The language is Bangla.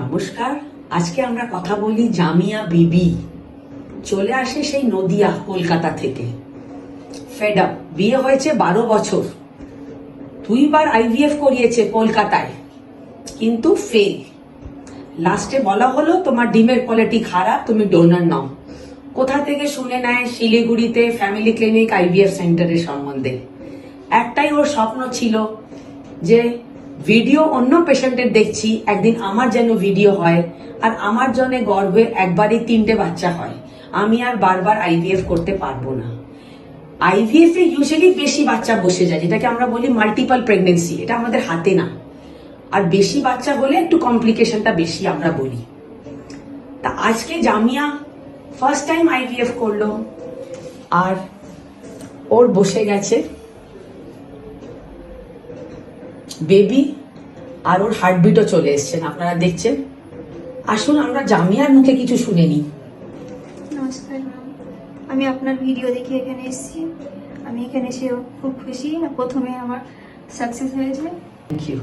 নমস্কার। আজকে আমরা কথা বলি জামিয়া বিবি। চলে আসে সেই নদিয়া, কলকাতা থেকে। ফেড আপ বিয়ে হয়েছে বারো বছর। দুইবার আইভিএফ করিয়েছে কলকাতায়, কিন্তু ফেল লাস্টে বলা হলো, তোমার ডিমের কোয়ালিটি খারাপ তুমি ডোনার নাও। কোথা থেকে শুনে নেয়? শিলিগুড়িতে ফ্যামিলি ক্লিনিক আইভিএফ সেন্টারের সম্বন্ধে। একটাই ওর স্বপ্ন ছিল যে ভিডিও অন্য পেশেন্টের দেখছি, একদিন আমার যেন ভিডিও হয়, আর আমার জন্য গর্ভে একবারই তিনটে বাচ্চা হয়। আমি আর বারবার আইভিএফ করতে পারব না। আইভিএফ এ ইউজুয়ালি বেশি বাচ্চা বসে যায়, যেটাকে আমরা বলি মাল্টিপাল প্রেগনেন্সি এটা আমাদের হাতে না। আর বেশি বাচ্চা হলে একটু কমপ্লিকেশনটা বেশি আমরা বলি। তা আজকে জামিয়া ফার্স্ট টাইম আইভিএফ করল, আর ওর বসে গেছে। বেবি আর ওর হার্টবিটও চলে এসছেন আপনারা দেখছেন। আসুন আমরা জামিয়ার মুখে কিছু শুনে নি নমস্কার আমি আপনার ভিডিও দেখে এখানে এসেছি। আমি এখানে এসে খুব খুশি। প্রথমে আমার সাকসেস হয়েছে। Thank you